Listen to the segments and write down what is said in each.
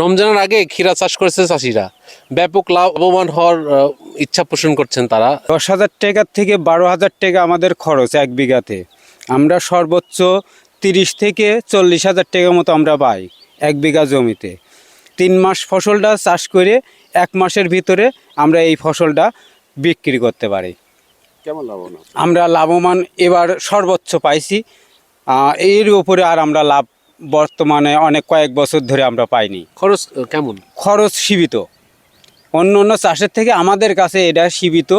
রমজানের আগে ক্ষীরা চাষ করেছে চাষিরা। ব্যাপক লাভবান হওয়ার ইচ্ছা পোষণ করছেন তারা। দশ হাজার টাকার থেকে বারো হাজার টাকা আমাদের খরচ এক বিঘাতে। আমরা সর্বোচ্চ তিরিশ থেকে চল্লিশ হাজার টাকা মতো আমরা পাই এক বিঘা জমিতে। তিন মাস ফসলটা চাষ করে এক মাসের ভিতরে আমরা এই ফসলটা বিক্রি করতে পারি। কেমন লাভবান? আমরা লাভবান এবার সর্বোচ্চ পাইছি। এর উপরে আর আমরা লাভ বর্তমানে অনেক কয়েক বছর ধরে আমরা পাইনি। খরচ কেমন? খরচ সীমিত। অন্য অন্য চাষের থেকে আমাদের কাছে এটা সীমিত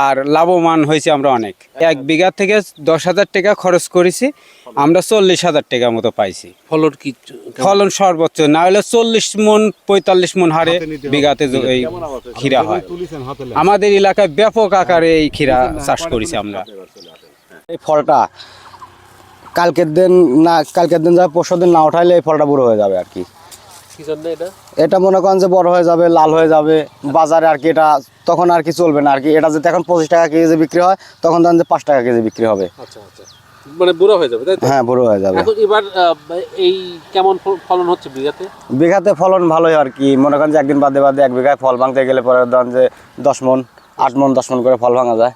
আর লাভবান হয়েছে আমরা অনেক। এক বিঘা থেকে দশ হাজার টাকা খরচ করেছি আমরা চল্লিশ হাজার টাকা মতো পাইছি। ফলন কি ফলন সর্বোচ্চ না হলে চল্লিশ মন পঁয়তাল্লিশ মন হারে বিঘাতে এই ক্ষীরা হয়। আমাদের এলাকায় ব্যাপক আকারে এই ক্ষীরা চাষ করেছি আমরা। এই ফলটা কালকের দিন না কালকের দিন যাবে পরশু দিন না উঠাইলে এই ফলটা বুড়ো হয়ে যাবে আর কি। এটা? মনে করেন যে বড় হয়ে যাবে লাল হয়ে যাবে বাজারে আর কি এটা তখন আর কি চলবে না আর কি। এটা যদি এখন পঁচিশ টাকা কেজি বিক্রি হয় তখন ধরেন যে পাঁচ টাকা কেজি বিক্রি হবে। আচ্ছা আচ্ছা। মানে বুড়ো হয়ে যাবে তাই হ্যাঁ বুড়ো হয়ে যাবে। এবার এই কেমন ফলন হচ্ছে বিঘাতে? বিঘাতে ফলন ভালোই আর কি। মনে করেন যে একদিন বাদে বাদে এক বিঘায় ফল ভাঙতে গেলে পরে ধরেন যে দশ মন আট মন দশ মন করে ফল ভাঙা যায়।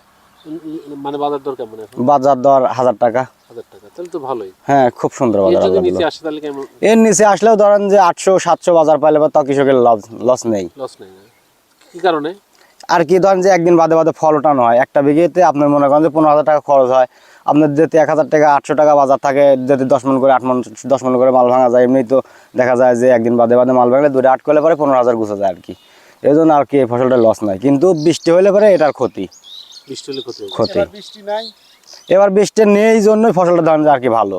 মানে বাজার দর কেমন বাজার দর হাজার টাকা। হাজার টাকা তাহলে তো ভালোই। হ্যাঁ খুব সুন্দর বাজার এর নিচে আসলেও ধরেন যে আটশো সাতশো বাজার পাইলে বা তাও কৃষকের লস নেই। লস নেই কি কারণে? আর কি ধরেন যে একদিন বাদে বাদে ফল ওঠানো হয়। একটা বিঘেতে আপনার মনে করেন যে পনেরো হাজার টাকা খরচ হয়। আপনার যদি এক হাজার টাকা আটশো টাকা বাজার থাকে যদি দশ মন করে আট মন দশ মন করে মাল ভাঙা যায় এমনি তো দেখা যায় যে একদিন বাদে বাদে মাল ভাঙলে দুটো আট করলে পরে পনেরো হাজার গুছা যায় আর কি। এই জন্য আর কি এই ফসলটা লস নাই। কিন্তু বৃষ্টি হলে পরে এটার ক্ষতি। ক্ষতি হবে। এবার বৃষ্টি নেই। জন্যই ফসলটা দাম যে আর কি ভালো।